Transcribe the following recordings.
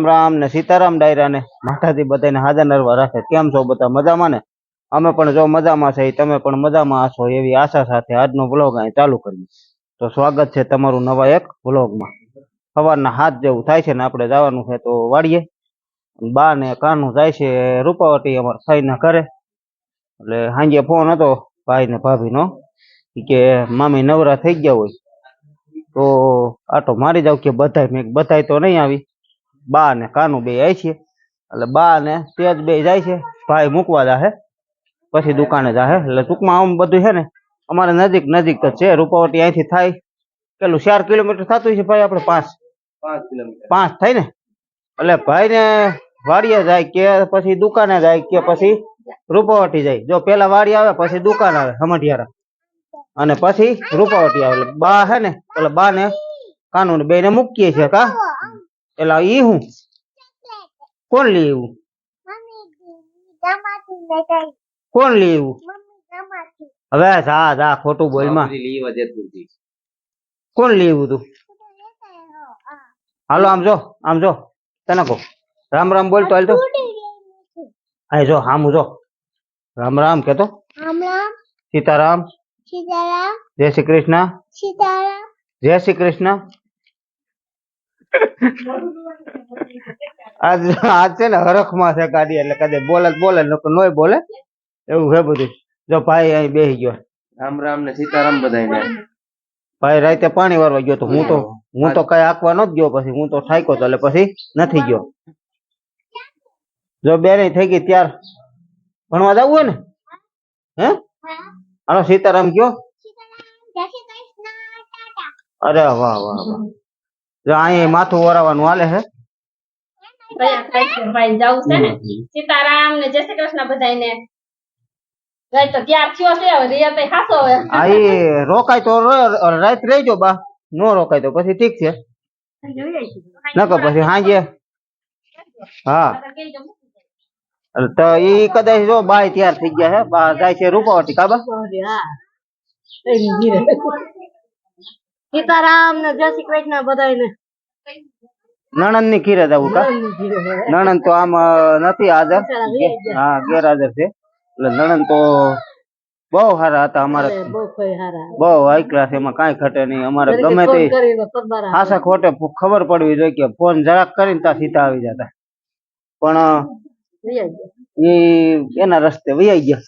રામ રામ ને સીતારામ ડાયરા ને માતાજી બધાને હાજર નરવા રાખે. કેમ છો બધા? મજામાં ને? અમે પણ જો મજામાં છે, તમે પણ મજામાં હશો એવી આશા સાથે આજનો બ્લોગ અહીં ચાલુ કરીએ. તો સ્વાગત છે તમારું નવા એક બ્લોગમાં સવારના હાથ જેવું થાય છે ને આપણે જવાનું છે તો વાડીએ બા ને કાનું જાય છે રૂપાવટી અમારા ભાઈના ઘરે. એટલે સાંજે ફોન હતો ભાઈ ને ભાભીનો કે મામી નવરા થઈ ગયા હોય. તો આટો મારી જાવ કે બધાય? મેં બધાય તો નહીં આવી. બા ને કાનું બે આવી છે. એટલે બા ને તેજ બે જાય છે. ભાઈ મૂકવા જાહે. પછી દુકાને જાહે. એટલે ટૂંકમાં આમ બધું છે ને અમારે નજીક નજીક જ છે. રૂપાવટી અહીંથી થાય. પેલું ચાર કિલોમીટર થતું છે ભાઈ આપણે પાંચ. પાંચ થાય ને. એટલે ભાઈ ને વાડીએ જાય કે પછી દુકાને જાય કે પછી રૂપાવટી જાય. જો પેલા વાડી આવે પછી દુકાન આવે હમઢિયારા અને પછી રૂપાવટી આવે. એટલે બા હે ને એટલે બા ને કાનૂન બે ને મૂકીએ છીએ કા. એટલે ઈ હું? કોણ લે એવું કોણ લે એવું હવે જા જા ખોટું બોલમાં. કોણ લે એવું તું? હાલો આમ જો આમ જો તને કહું. રામ રામ બોલતો હાલ તો. અહીં જો આમ જો. રામ રામ કેતો. રામ. સીતારામ. સીતારામ. જય શ્રી કૃષ્ણ. સીતારામ. જય શ્રી કૃષ્ણ. આજ આજ છે ને હરખમાં છે ગાડી એટલે કદે બોલે બોલે નકર નોય બોલે. એવું છે બધું. જો ભાઈ અહીં બેસી ગયો. રામ રામ ને સીતારામ બધાયને. ભાઈ રાતે પાણી વારવા ગયો તો હું તો હું. તો કઈ આંકવા નતો ગયો પછી હું તો થાક્યો તો એટલે પછી નથી ગયો. જો બે થઈ ગઈ ત્યાર ભણવા જવું હોય ને? હે? હાલો સીતારામ કયો? જય શ્રી કૃષ્ણ ટાટા. અરે વાહ વાહ વાહ. જો અહીં માથું વરાવાનું હાલે છે કયા થાય છે ભાઈ જવું છે ને. સીતારામ ને જય શ્રી કૃષ્ણ બધાયને. ભાઈ તો ત્યાર થયો છે હવે રિયા તો હાસો હવે. આ ઈ રોકાય તો ર- રાત રહેજો બા. નો રોકાય તો પછી ઠીક છે. નકર પછી સાંજે હા. એટલે તો ઈ કદાચ જો બાય તૈયાર થઈ ગયા છે બા જાય છે રૂપાવટી કાબા સીતારામ ને જય શ્રી કૃષ્ણ બધાયને. નણંદની ખીરે જવું કા નણંદ તો આમ અ, નથી હાજર. હા ગેરહાજર છે. એટલે નણંદ તો બહુ સારા હતા અમારે. બહુ કોઈ હારા બહુ હાઈ ક્લાસ એમાં કાંઈ ઘટે નહીં. અમારે ગમે તે ખાસા ખોટે ફો- ખબર પડવી જોઈએ કે ફોન જરાક કરીને ત્યાં સીધા આવી જતા. પણ અ, ઈ એના રસ્તે વૈયા ગયા.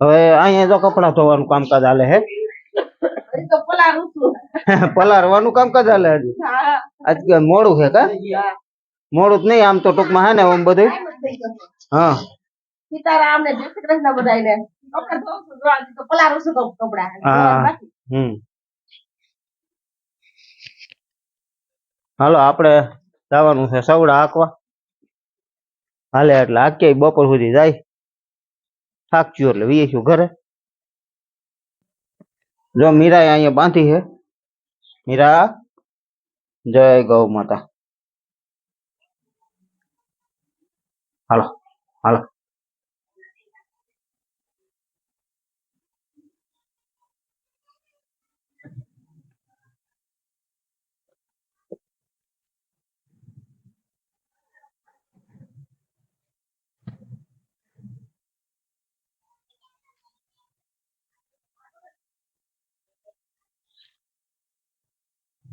હવે અહીંયા જો કપડા ધોવાનું કામકાજ હાલે હે. પલાળવાનું કામકાજ હાલે હજી? આજ મોડું છે કા? મોડું જ નહીં આમ તો ટૂંકમાં હે ને આમ બધું હા. સીતારામ ને જય શ્રી કૃષ્ણ બધાયને વખત બહુ આજે તો પલાળું છું કપ- હા. હમ. હાલો આપણે જવાનું છે સવડા હાંકવા. હાલે એટલે હાકીએ બપોર સુધી જાય. થાક્યું એટલે વીએ ઘરે. જો મીરા અહીંયા બાંધી છે મીરા જય ગૌ માતા. હાલો હાલો.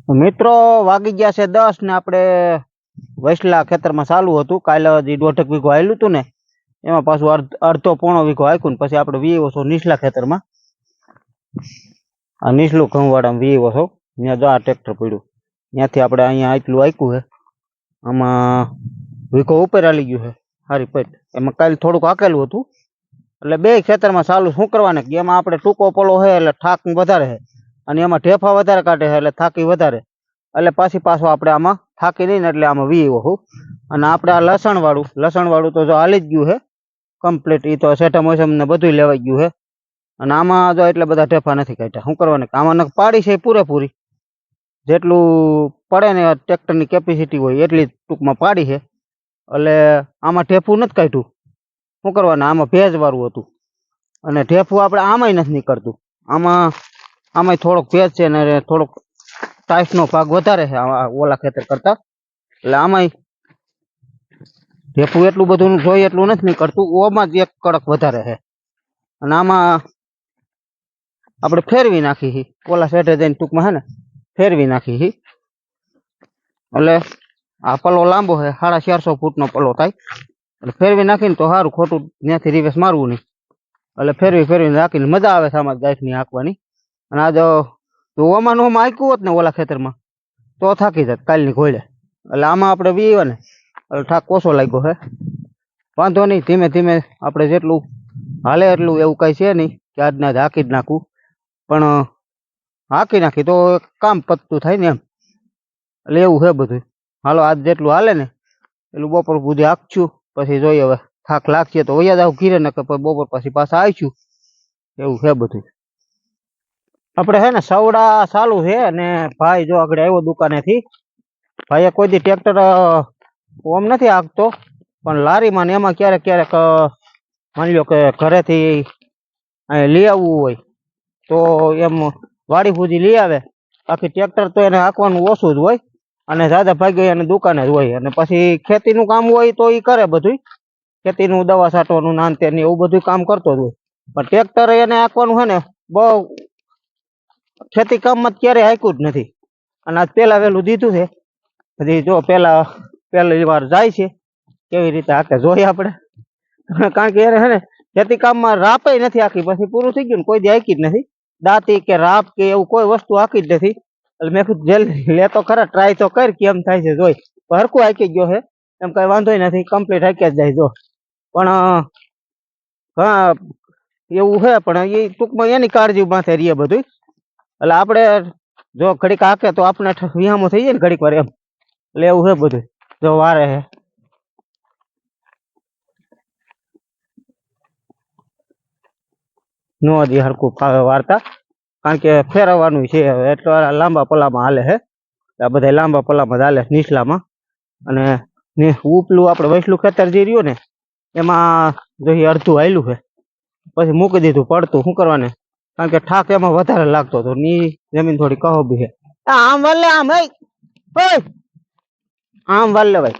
મિત્રો વાગી ગયા છે દસ ને આપણે વૈસલા ખેતરમાં ચાલુ હતું. કાલે હજી દોઢક વીઘો આવેલું હતું ને, એમાં પાછું અડધો પોણો વીઘો આખ્યું ને પછી આપણે વીવો છો નીચલા ખેતરમાં. આ નીચલું ઘઉંવાળામાં વીવો છો ત્યાં જો ટ્રેક્ટર પડ્યું. ત્યાંથી આપણે અહીંયા આટલું આવ્યું છે આમાં વીઘો ઉપર આલી ગયું છે સારી પેટ. એમાં કાલે થોડુંક આકેલું હતું. એટલે બે ખેતરમાં ચાલુ શું કરવાને? એમાં આપણે ટૂંકો પોલો છે એટલે થાક વધારે છે અને એમાં ઢેફા વધારે કાઢે છે એટલે થાકી વધારે. એટલે પાછી પાછો આપણે આમાં થાકી નહીં એટલે આમાં વી હું. અને આપણે આ લસણવાળું લસણવાળું તો જો હાલી જ ગયું છે. કમ્પ્લીટ એ તો સેટા મોસમ ને બધું લેવાઈ ગયું છે. અને આમાં જો એટલે બધા ઢેફા નથી કાઢ્યા. શું કરવાનું? આમાં નક પાડી છે પૂરેપૂરી. જેટલું પડે ને ટ્રેક્ટરની કેપેસિટી હોય એટલી ટૂંકમાં પાડી છે. એટલે આમાં ઢેફું નથી કાઢ્યું. શું કરવાનું? આમાં ભેજવાળું હતું. અને ઢેફું આપણે આમાંય નથી નીકળતું. આમાં આમાંય થોડોક ભેજ છે ને થોડોક ટાઈસનો ભાગ વધારે છે આ ઓલા ખેતર કરતા. એટલે આમાંય ઢેફું એટલું બધું જોઈએ એટલું નથી નીકળતું ઓમાં જ એક કડક વધારે છે. અને આમાં આપણે ફેરવી નાખી છે. ઓલા સાઈડે જઈને ટૂંકમાં હે ને, ફેરવી નાખી છે. એટલે આ પલ્લો લાંબો છે, સાડા ચારસો ફૂટનો પલ્લો થાય. એટલે ફેરવી નાખીને તો સારું ખોટું ત્યાંથી રિવેસ મારવું નહીં. એટલે ફેરવી ફેરવીને રાખીને મજા આવે છે આમાં ગાયકની હાંકવાની. અને આ જો ઓમાં નો હાંક્યું હોત ને ઓલા ખેતરમાં, તો થાકી જાત કાલની ઘોડે. એટલે આમાં આપણે વીવા ને, એટલે થાક ઓછો લાગ્યો હે. વાંધો નહીં, ધીમે ધીમે આપણે જેટલું હાલે એટલું એવું કઈ છે નહીં કે આજના જ હાકી જ નાખવું પણ હાંકી નાખી તો કામ પતતું થાય ને એમ. એટલે એવું છે બધું. હાલો, આજ જેટલું હાલે ને, એટલું બપોર સુધી હાકશું. પછી જોઈએ હવે, થાક લાગશે તો વૈયા જાવ ઘીરે ને બપોર પછી પાછા આવીશું. એવું છે બધું. આપણે છે ને સવડા ચાલુ છે અને ભાઈ જો આગળ આવ્યો દુકાનેથી કોઈ દી ટ્રેક્ટર ઓમ નથી આગતો, પણ લારીમાં ને એમાં ક્યારેક ક્યારેક માની લો કે ઘરેથી લઈ આવવું હોય, તો એમ વાડી પૂજી લઈ આવે. બાકી ટ્રેક્ટર તો એને હાંકવાનું ઓછું જ હોય, અને દાદા ગઈ એને દુકાને જ હોય, અને પછી ખેતીનું કામ હોય તો એ કરે બધું ખેતીનું, દવા છાંટવાનું, નાન તેની એવું બધું કામ કરતો જ હોય. પણ ટ્રેક્ટર એને હાંકવાનું છે ને, બહુ ખેતી કામમાં ક્યારેય હાંક્યું જ નથી. અને આજ પેલા વહેલું દીધું છે. હજી જો પેલા પહેલી વાર જાય છે. કેવી રીતે હાકે જોઈએ આપણે કારણ કે એને છે ને, ખેતી કામમાં રાપે નથી આખી. પછી પૂરું થઈ ગયું ને કોઈ દી હાકી જ નથી. દાંતી કે રાપ કે એવું કોઈ વસ્તુ હાકી જ નથી. એટલે મેં કીધું જલ્દી લે તો ખરા ટ્રાય તો કર કેમ થાય છે, જોઈ. હરખું હાકી ગયો છે. એમ કઈ વાંધો નથી કમ્પ્લીટ હાકી જ જાય, જો. પણ, હા, એવું છે, પણ એ ટૂંકમાં એની કાળજી માથે રહીએ બધું એટલે આપણે જો ઘડીક હાકે તો આપણે વિહામો થઈ જાય ને ઘડીક વાર એમ. એટલે એવું છે બધું, જો વારે છે નો હજી ફાવે વાર્તા, કારણ કે ફેરવવાનું છે હવે. એટલે લાંબા પલામાં હાલે છે આ બધા લાંબા પલામાં જ હાલે નીચલામાં. અને ને ઉપલું આપણે વૈસલું ખેતર જે રહ્યું ને, એમાં જો અડધું હાલ્યું છે પછી મૂકી દીધું પડતું. શું કરવાને? કારણ કે ઠાક એમાં વધારે લાગતો હતો. ની જમીન થોડી કહબી છે. આ આમ વાલે આમ, હે. આમ વાલે ભાઈ.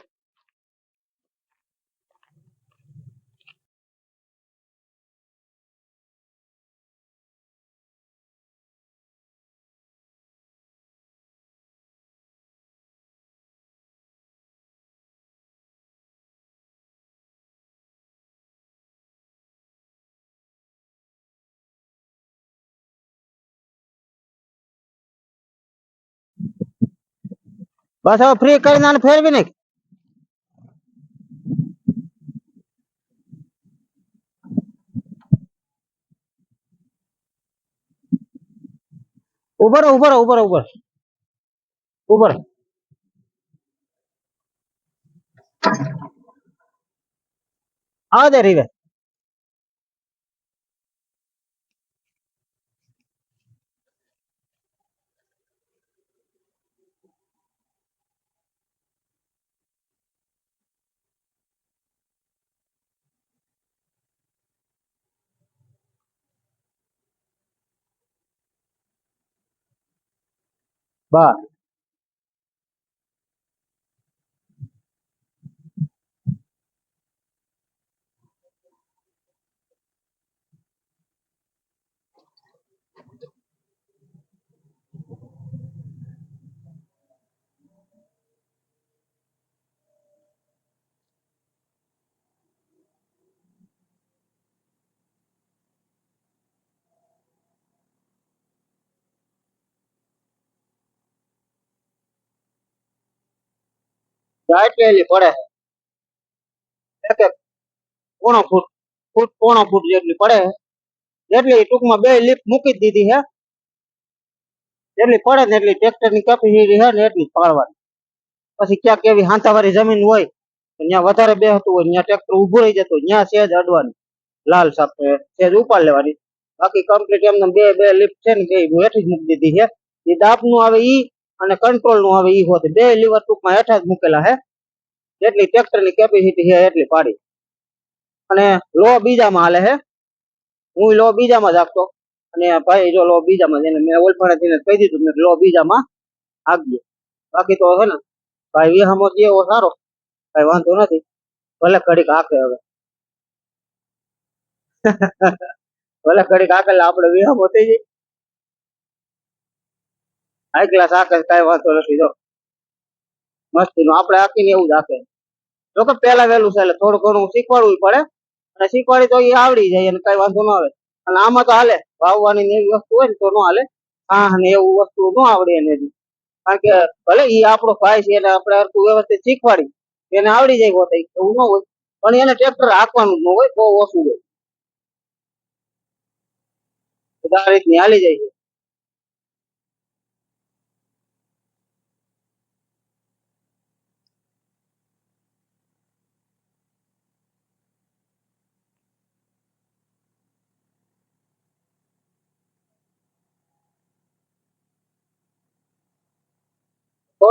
બસ હવે ફ્રી કરીને આને ફેરવી નાખ ઊભો રહો ઊભો રહો ઊભો રહો ઊભો રહો. ઊભો રહો આવા દે રીવે બસ એટલી પડે. એક એક પોણો ફૂટ ફૂટ પોણો ફૂટ જેટલી પડે. જેટલી ટૂંકમાં બે લીપ મૂકી દીધી હે. જેટલી પડે ને એટલી ટ્રેક્ટરની કેપેસિટી હે ને એટલી પાડવાની. પછી ક્યાંક એવી હાંતાવાળી જમીન હોય ત્યાં વધારે બેસતું હોય, ત્યાં ટ્રેક્ટર ઊભું રહી જતું હોય, ત્યાં સેજ અડવાની. લાલ સાપે સેજ ઉપાડ લેવાની. બાકી કમ્પ્લીટ એમને બે બે લીપ છે ને બે હેઠી જ મૂકી દીધી છે એ દાબનું આવે ઈ અને કંટ્રોલનું આવે ઈ હોત. બે લીવર ટૂંકમાં હેઠા જ મૂકેલા હે. જેટલી ટ્રેક્ટરની કેપેસિટી છે એટલી પાડી. અને લો બીજામાં હાલે હે. હું લો બીજામાં જ આપતો. અને ભાઈ જો લો બીજામાં એને મેં ઓલફાણેથી કહી દીધું, મેં લો બીજામાં આપજો. બાકી તો છે ને, ભાઈ વિહામો જે એવો સારો. કઈ વાંધો નથી. ભલે ઘડીક આપે હવે. ભલે ઘડીક આકેલા આપણે વિહામો થઈ જાય હાઈ ક્લાસ કઈ વાંધો નથી, જો. મસ્તી નું આપણે હાકીને એવું જ જો કે પેલા વહેલું છે, એટલે થોડું ઘણું શીખવાડવું પડે. અને શીખવાડી તો એ આવડી જાય અને કઈ વાંધો ન આવે. અને આમાં તો હાલે, વાવવાની એવી વસ્તુ હોય ને તો ન હાલે. હા એવું વસ્તુ ન આવડે એને કારણ કે ભલે એ આપણો ભાઈ છે, એને આપણે હરખું વ્યવસ્થિત શીખવાડી. એને આવડી જાય હોત એવું ન હોય. પણ એને ટ્રેક્ટર હાંકવાનું ન હોય, બહુ ઓછું હોય. બધા રીતની હાલી જાય છે.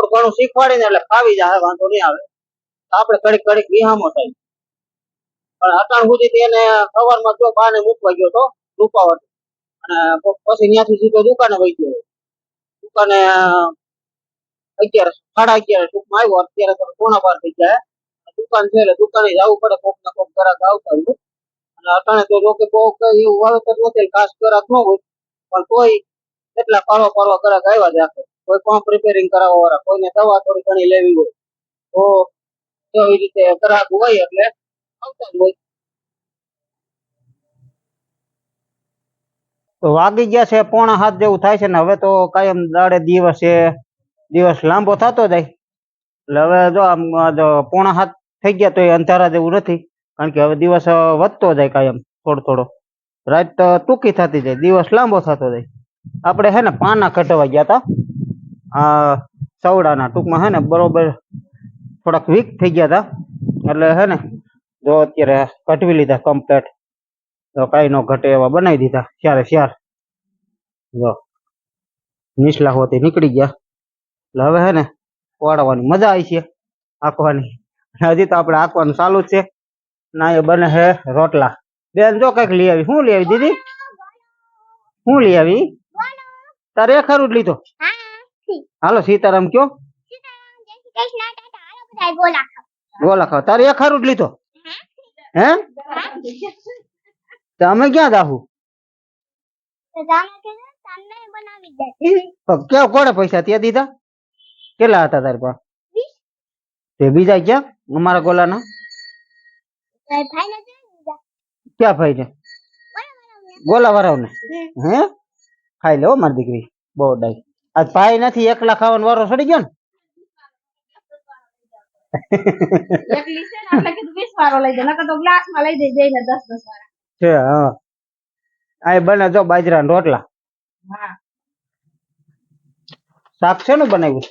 થોડું ઘણું શીખવાડીને એટલે ફાવી જાય વાંધો નહીં આવે. આપણે કડીક કડીક વિહામો થાય. પણ અટાણ સુધી એને એને સવારમાં જો બાને મૂકવા ગયો તો રૂપાવટ અને પછી ત્યાંથી સીધો દુકાને વહી ગયો. દુકાને અગિયાર સાડા અગિયાર ટૂંકમાં આવ્યો, અત્યારે તો પોણા બાર થઈ ગયા. દુકાન છે એટલે દુકાને જવું પડે, કોક ને કોક ગરાક આવતા હોય. અને અટાણે તો જો કે બહુ એવું વાવેતર નથી ખાસ ગરાક ન હોય. પણ કોઈ એટલા પાડવા પાડવા ગરાક આવ્યા જ રાખે કોઈ પંપ રિપેરિંગ કરાવવા વાળા કોઈને દવા થોડી ઘણી લેવી હોય. તો એવી રીતે ગ્રાહક હોય એટલે આવતા જ હોય. તો વાગી ગયા છે પોણા હાથ જેવું થાય છે ને હવે તો કાયમ દાડે દિવસે દિવસ લાંબો થતો જાય. એટલે હવે જો આમ આ જો પોણા હાથ થઈ ગયા તો એ અંધારા જેવું નથી કારણ કે હવે દિવસ અ, વધતો જાય કાયમ થોડો થોડો. રાત તો ટૂંકી થતી જાય દિવસ લાંબો થતો જાય. આપણે હે ને પાના કટવા ગયા હતા આ સવડાના ટૂંકમાં હે ને બરોબર થોડાક વીક થઈ ગયા હતા એટલે હે ને જો અત્યારે કટવી લીધા કમ્પ્લેટ તો કાંઈ નો ઘટે એવા બનાવી દીધા. ત્યારે શ્યાર. જો નીચલા હોતી નીકળી ગયા. એટલે હવે હે ને વાળવાની મજા આવી છે આંકવાની. હજી તો આપણે આંકવાનું ચાલુ જ છે. ના, એ બને હે રોટલા. બેન, જો કંઈક લઈ આવી. શું લઈ આવી, દીદી? શું લઈ આવી? તારે ખરું જ લીધો. હાલો, સીતારામ કયો? સીતારામ જય શ્રી કૃષ્ણ ટાટા હાલો બધાય ગોલા ખાઓ ગોલા ખાવ. તારે એ ખરું જ લીધો. હે? તો અમે ક્યાં જાહું? તો જાણે કે ને તમને બનાવી દે તો ક્યાં, કોણે પૈસા ત્યાં દીધા? કેટલા હતા તારી પાસે? વીસ. તે બીજા ક્યાં? અમારા ગોલાના? તારા ભાઈને દે દીધા ક્યાં ભાઈ ને બરાબર ગોલા વાળાને હે? ખાઈ લે હો મારી દીકરી. બહુ ડાઈ આજ ભાઈ નથી એકલા ખાવાનો વારો સડી ગયો ને? એકલી છે ને આપણે કીધું વીસ વાળો લઈ દે નકર તો ગ્લાસમાં લઈ દે જઈને દસ દસ વાળા છે હા. આ બને જો બાજરાના રોટલા. હા. શાક શેનું બનાવ્યું?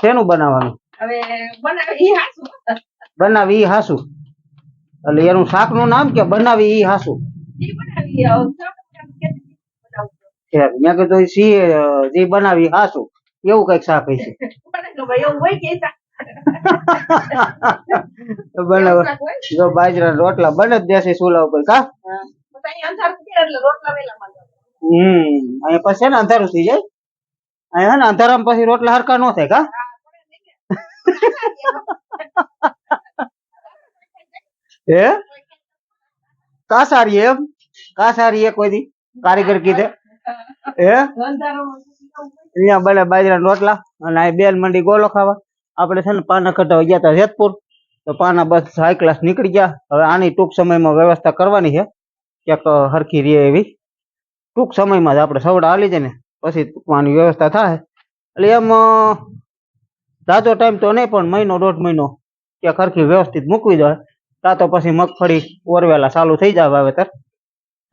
શેનું બનાવવાનું? હવે બનાવી ઈ હાસું. બનાવી ઈ હાસુ. એટલે એનું શાકનું નામ કે બનાવી ઈ હાસુ? ઈ બનાવું છે મેં કીધું ઈ સી અ, જે બનાવી ઈ હાસુ એવું કંઈક શાક હશે. મને તો ભાઈ એવું હોય કે તા બનાવ જો બાજરાના રોટલા બને જ દેશે ચૂલા ઉપર કા? પોતાની અંધાર થઈ એટલે રોટલા વેલા માં હમ અહીંયા પછી છે ને અંધારું થઈ જાય. અહીંયા હે ને અંધારામાં પછી રોટલા હરખા ન થાય કા? હે કાસારી એમ? કાસારી એ કોઈ દી કારીગર કીધે. હે? અહીંયા બને બાજરાના રોટલા અને આ બેન મંડી ગોલો ખાવા. આપણે છે ને પાના કઢાવા ગયા હતા જેતપુર. તો પાના બસ હાઈ ક્લાસ નીકળી ગયા. હવે આની ટૂંક સમયમાં વ્યવસ્થા કરવાની છે. ક્યાંક હરખી રહે એવી. ટૂંક સમયમાં જ આપણે સવડા હાલી જાય ને પછી આની વ્યવસ્થા થાય. એટલે એમ જાજો ટાઈમ તો નહીં પણ મહિનો દોઢ મહિનો ક્યાંક હરખી વ્યવસ્થિત મૂકવી જોઈએ. તા તો પછી મગફળી ઓરવેલા ચાલુ થઈ જાય વાવેતર.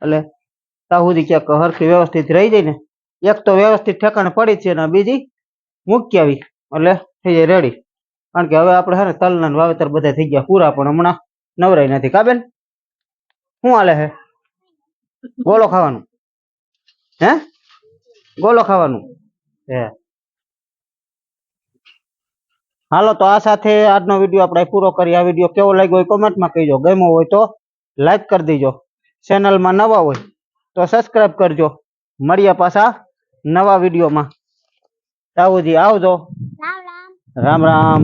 એટલે સુધી ક્યાંક હરખી વ્યવસ્થિત રહી જાય ને, એક તો વ્યવસ્થિત ઠેકાણે પડી છે ને, બીજી મૂકી આવી, એટલે થઈ જાય રેડી કારણ કે હવે આપણે ને તલના વાવેતર બધા થઈ ગયા પૂરા, પણ હમણાં નવરાઈ નથી. કાબેન શું હાલે છે ગોલો ખાવાનું. હે? ગોલો ખાવાનું. હે. હાલો, તો આ સાથે આજનો વીડિયો આપણે પૂરો કરી આ વીડિયો કેવો લાગ્યો હોય કોમેન્ટમાં કહીજો. ગમ્યો હોય તો લાઈક કરી દેજો. ચેનલમાં નવા હોય તો સબસ્ક્રાઈબ કરજો. મળીએ પાછા નવા વિડીયોમાં. તાવુજી આવજો. રામ રામ. રામ રામ.